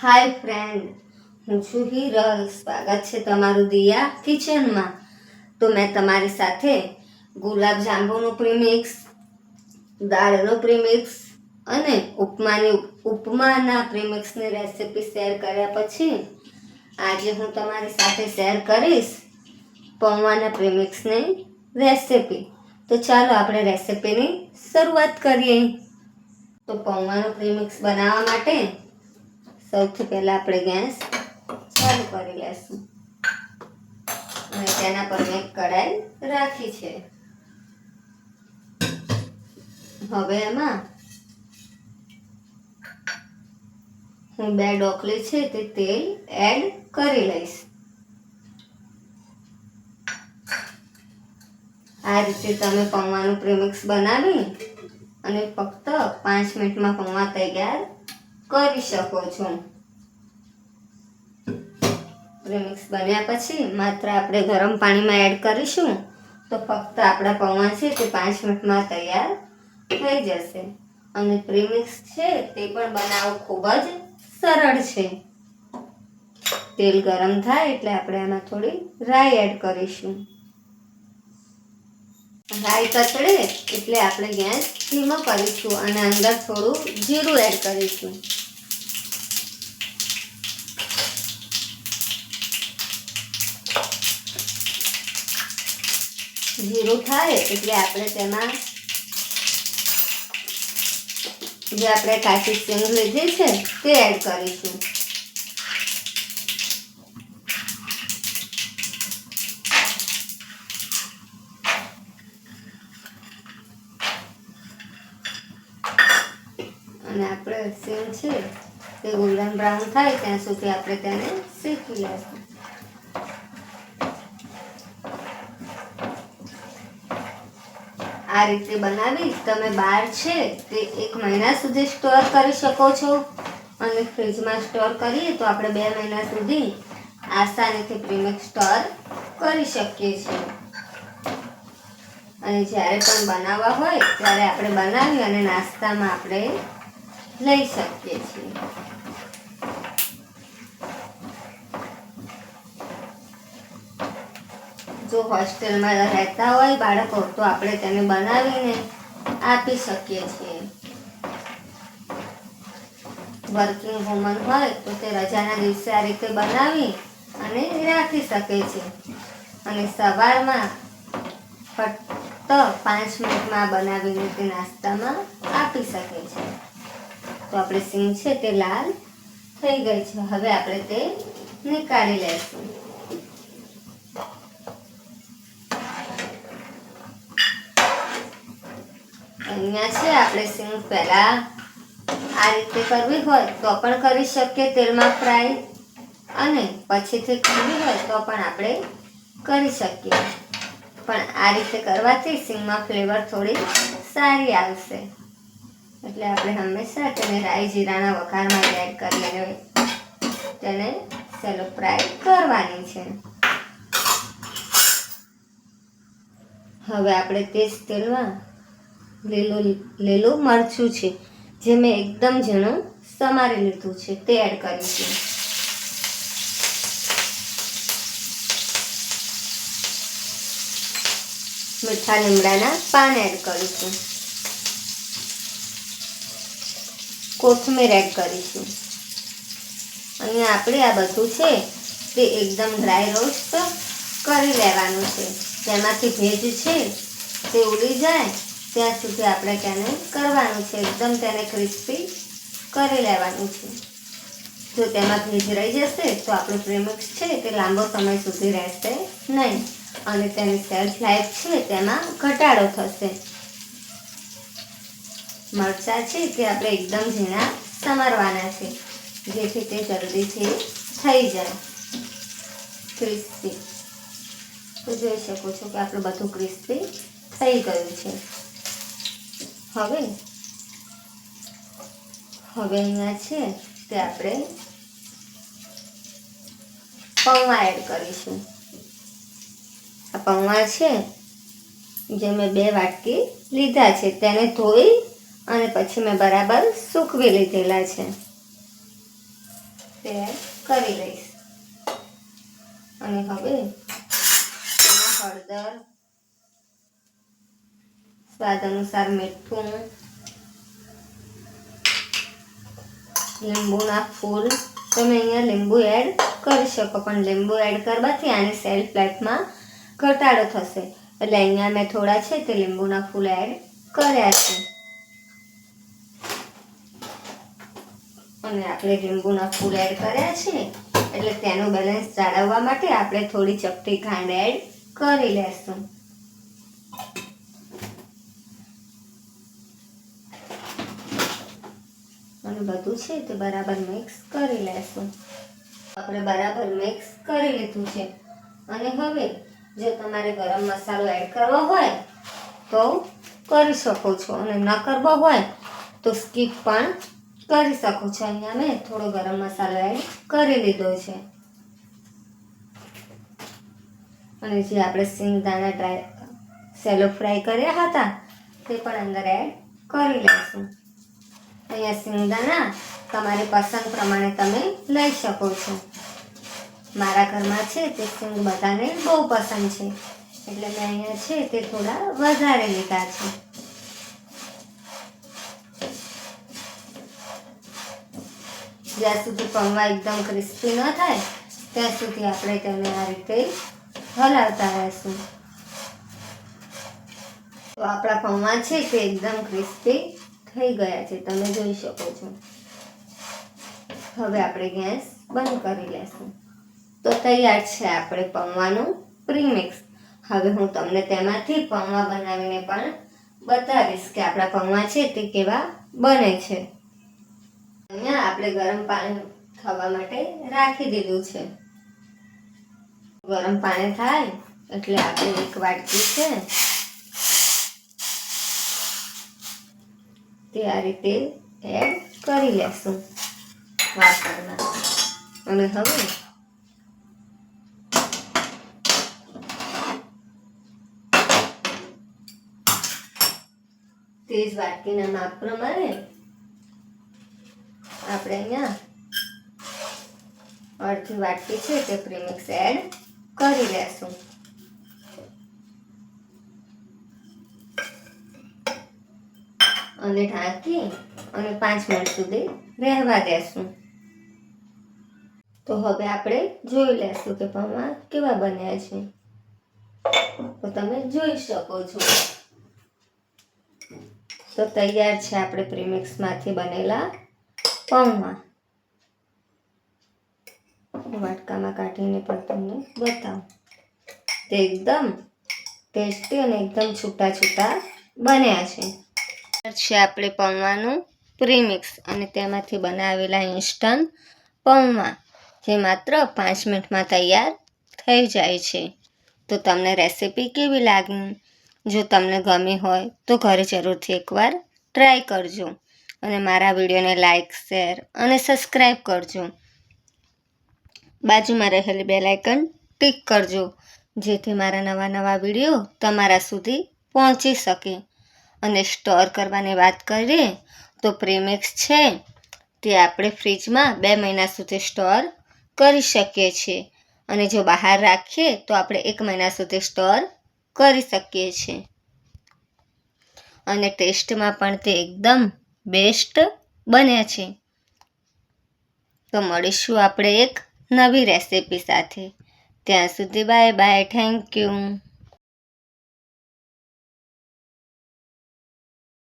હાય friend હું છું હિરલ. સ્વાગત છે તમારું દિયા કિચનમાં. તો મેં તમારી સાથે ગુલાબ જાંબુનું પ્રીમિક્સ, દાળનું પ્રીમિક્સ અને ઉપમાની ઉપમાના પ્રીમિક્સની રેસિપી શેર કર્યા પછી આજે હું તમારી સાથે શેર કરીશ પૌવાના પ્રીમિક્સની રેસિપી. તો ચાલો આપણે રેસિપીની શરૂઆત કરીએ. તો પૌવાનું પ્રીમિક્સ બનાવવા માટે સૌથી પહેલાં આપણે ગેસ ચાલુ કરી લેશું. અને તેના પર મેં કઢાઈ રાખી છે. હવે એમાં હું બે ડોકલી છે તે તેલ એડ કરી લઈશ. આ રીતે તમે પૌવાનું પ્રીમિક્સ બનાવી અને ફક્ત પાંચ મિનિટમાં પૌવા તૈયાર કરી શકો છો. પ્રીમિક્સ બન્યા પછી માત્ર આપણે ગરમ પાણીમાં એડ કરીશું, તો ફક્ત આપણા પૌવા છે તે પાંચ મિનિટમાં તૈયાર થઈ જશે. અને પ્રીમિક્સ છે તે પણ બનાવવું ખૂબ જ સરળ છે. તેલ ગરમ થાય એટલે આપણે એમાં થોડી રાઈ એડ કરીશું. રાઈ કચડે એટલે આપણે ગેસ ધીમો કરીશું અને અંદર થોડું જીરું એડ કરીશું. જીરું થાય એટલે આપણે તેમાં જે આપણે કાચી સિંગ લીધી છે તે એડ કરીશું. અને આપણે સિંગ છે તે ગોલ્ડન બ્રાઉન થાય ત્યાં સુધી આપણે તેને શેકી લઈશું આ રીતે બનાવી તમે બહાર છે તે એક મહિના સુધી સ્ટોર કરી શકો છો. અને ફ્રીજમાં સ્ટોર કરીએ તો આપણે બે મહિના સુધી આસાનીથી પ્રીમિક્સ સ્ટોર કરી શકીએ છીએ. અને જ્યારે પણ બનાવવા હોય ત્યારે આપણે બનાવી અને નાસ્તામાં આપણે લઈ શકીએ છીએ. જો હોસ્ટેલમાં રહેતા હોય બાળકો, તો આપણે તેને બનાવીને આપી શકીએ છીએ. વર્કિંગ વુમન હોય, તો તે રજાના દિવસે આ રીતે બનાવી અને રાખી શકે છે. અને સવારમાં ફક્ત પાંચ મિનિટમાં બનાવીને તે નાસ્તામાં આપી શકે છે. તો આપણે સિંગ છે તે લાલ થઈ ગઈ છે. હવે આપણે તે નીકાળી લઈશું. અહીંયા છે, આપણે સિંગ પહેલાં આ રીતે કરવી હોય તો પણ કરી શકીએ તેલમાં ફ્રાય. અને પછીથી ખાવી હોય તો પણ આપણે કરી શકીએ. પણ આ રીતે કરવાથી સિંગમાં ફ્લેવર થોડી સારી આવશે. એટલે આપણે હંમેશા તેને રાઈ જીરાના વઘારમાં એડ કરીને તેને સેલો ફ્રાય કરવાની છે. હવે આપણે તે જ તેલમાં લીલું લીલું મરચું છે, જે મેં એકદમ ઝીણું સમારી લીધું છે, તે એડ કરીશું મીઠા લીમડાના પાન એડ કરીશું. કોથમીર એડ કરીશું. અહીંયા આપણે આ બધું છે, તે એકદમ ડ્રાય રોસ્ટ કરી લેવાનું છે. તેમાંથી ભેજ છે, તે ઉડી જાય ત્યાં સુધી આપણે તેને કરવાનું છે. એકદમ તેને ક્રિસ્પી કરી લેવાનું છે. જો તેમાં ભેજ રહી જશે, તો આપણું પ્રેમિક્સ છે તે લાંબો સમય સુધી રહેશે નહીં. અને તેની સેલ્ફ લાઈફ છે તેમાં ઘટાડો થશે. મરચાં છે તે આપણે એકદમ ઝીણા સમારવાના છે, જેથી તે જલ્દીથી થઈ જાય. ક્રિસ્પી તો જોઈ શકો છો કે આપણું બધું ક્રિસ્પી થઈ ગયું છે. હવે? હવે અહીંયા છે તે આપણે પૌવા એડ કરીશું. આ પૌવા છે જે મેં બે વાટકી લીધા છે, તેને ધોઈ અને પછી મેં બરાબર સૂકવી લીધેલા છે. તે કરી લઈશ. અને હવે હળદર સ્વાદ અનુસાર મીઠું, લીંબુના ફૂલ. તમે અહીંયા લીંબુ એડ કરી શકો, પણ લીંબુ એડ કરવાથી આની સેલ્ફ લાઈફમાં ઘટાડો થશે. એટલે અહીંયા મેં થોડા છે તે લીંબુના ફૂલ એડ કર્યા છે. અને આપણે લીંબુના ફૂલ એડ કર્યા છે, એટલે તેનું બેલેન્સ જાળવવા માટે આપણે થોડી ચપટી ખાંડ એડ કરી લેશું અને બધું છે તે બરાબર મિક્સ કરી લેશું. આપણે બરાબર મિક્સ કરી લીધું છે. અને હવે જો તમારે ગરમ મસાલો એડ કરવો હોય તો કરી શકો છો. અને ન કરવો હોય તો સ્કીપ પણ કરી શકો છો. અહીંયા મેં થોડો ગરમ મસાલો એડ કરી લીધો છે. અને જે આપણે સિંગદાણા ડ્રાય સેલો ફ્રાય કર્યા હતા તે પણ અંદર એડ કરી લઈશું અહીંયા સિંગદાણા તમારી પસંદ પ્રમાણે તમે લઈ શકો છો. મારા ઘરમાં છે તે સિંગ બધાને બહુ પસંદ છે. એટલે મેં અહીંયા છે તે થોડા વધારે લીધા છે. જ્યાં સુધી પૌવા એકદમ ક્રિસ્પી ન થાય, ત્યાં સુધી આપણે તેને આ રીતે હલાવતા રહેશું. તો આપણા પૌવા છે તે એકદમ ક્રિસ્પી થઈ ગયા છે, તમે જોઈ શકો છો. હવે આપણે ગેસ બંધ કરી લેશું. તો તૈયાર છે આપણે પૌવાનું પ્રીમિક્સ. હવે હું તમને તેમાંથી પૌવા બનાવીને પણ બતાવીશ કે આપણા પૌવા છે તે કેવા બને છે. અહીંયા આપણે ગરમ પાણી થવા માટે રાખી દીધું છે. ગરમ પાણી થાય એટલે આપણે એક વાટકી છે તે આ રીતે એડ કરી લેશું. વાસણમાં અને હવે તે જ વાટકીના માપ પ્રમાણે આપણે અહીંયા અડધી વાટકી છે તે પ્રીમિક્સ એડ કરી લેશું. અને ઢાંકી અને પાંચ મિનિટ સુધી રહેવા દેશું. તો હવે આપણે જોઈ લેશું કે પૌવા કેવા બન્યા છે. તો તમે જોઈ શકો છો. તો તૈયાર છે આપણે પ્રીમિક્સમાંથી બનેલા પૌવા. વાટકામાં કાઢીને પણ તમને બતાવું. તે એકદમ ટેસ્ટી અને એકદમ છૂટા છૂટા બન્યા છે. છે આપણે પૌવાનું પ્રીમિક્સ અને તેમાંથી બનાવેલા ઇન્સ્ટન્ટ પૌવા જે માત્ર પાંચ મિનિટમાં તૈયાર થઈ જાય છે. તો તમને રેસીપી કેવી લાગી? જો તમને ગમી હોય તો ઘરે જરૂરથી એકવાર ટ્રાય કરજો અને મારા વિડીયોને લાઇક શેર અને સબસ્ક્રાઈબ કરજો. બાજુમાં રહેલી બેલ આઇકન ટિક કરજો જેથી મારા નવા નવા વીડિયો તમારા સુધી પહોંચી શકે. અને સ્ટોર કરવાની વાત કરીએ, તો પ્રીમિક્સ છે તે આપણે ફ્રીજમાં બે મહિના સુધી સ્ટોર કરી શકીએ છીએ. અને જો બહાર રાખીએ, તો આપણે એક મહિના સુધી સ્ટોર કરી શકીએ છીએ. અને ટેસ્ટમાં પણ તે એકદમ બેસ્ટ બન્યા છે. તો મળીશું આપણે એક નવી રેસિપી સાથે. ત્યાં સુધી બાય બાય, થેન્ક યુ.